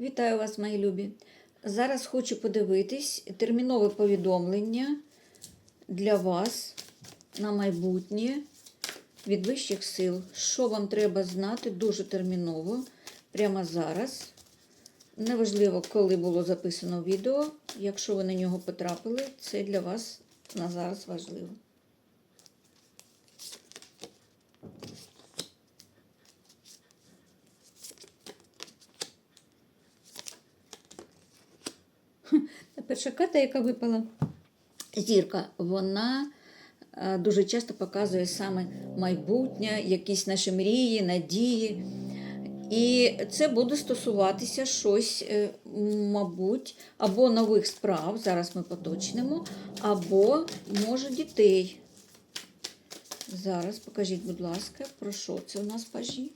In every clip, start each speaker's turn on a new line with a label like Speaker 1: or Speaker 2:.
Speaker 1: Вітаю вас, мої любі. Зараз хочу подивитись термінове повідомлення для вас на майбутнє від вищих сил. Що вам треба знати дуже терміново, прямо зараз. Неважливо, коли було записано відео. Якщо ви на нього потрапили, це для вас на зараз важливо. Перша карта, яка випала, зірка, вона е, дуже часто показує саме майбутнє, якісь наші мрії, надії. І це буде стосуватися щось, е, мабуть, або нових справ, зараз ми поточнемо, або, може, дітей. Зараз покажіть, будь ласка, про що це у нас пажі?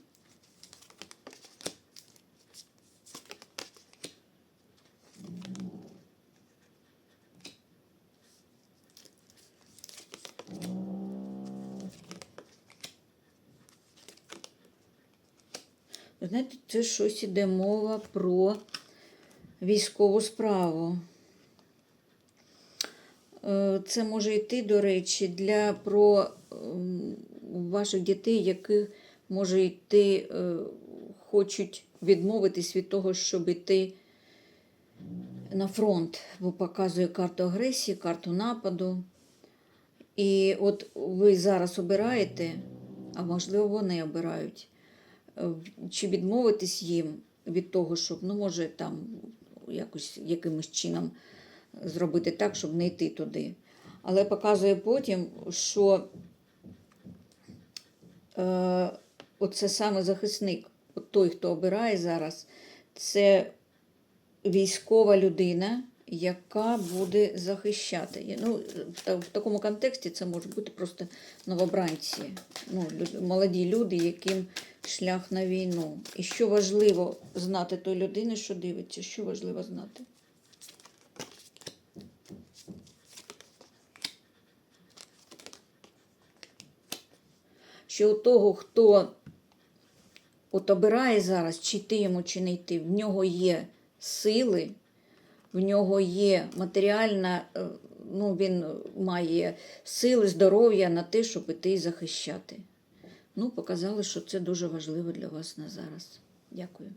Speaker 1: Знаєте, це щось іде мова про військову справу. Е, Це може йти, до речі, для про ем, ваших дітей, яких може йти, е, хочуть відмовитись від того, щоб йти на фронт, бо показує карту агресії, карту нападу. І от ви зараз обираєте, а можливо, вони обирають чи відмовитись їм від того, щоб, ну, може, там якось якимось чином зробити так, щоб не йти туди. Але показує потім, що е, оце саме захисник, от той, хто обирає зараз, це військова людина, яка буде захищати. Ну, в такому контексті це можуть бути просто новобранці, ну, молоді люди, яким шлях на війну. І що важливо знати той людини, що дивиться, що важливо знати. Що у того, хто от обирає зараз, чи йти йому, чи не йти, в нього є сили, в нього є матеріальна, е, ну, він має сили, здоров'я на те, щоб іти і захищати. Ну, показали, що це дуже важливо для вас на зараз. Дякую.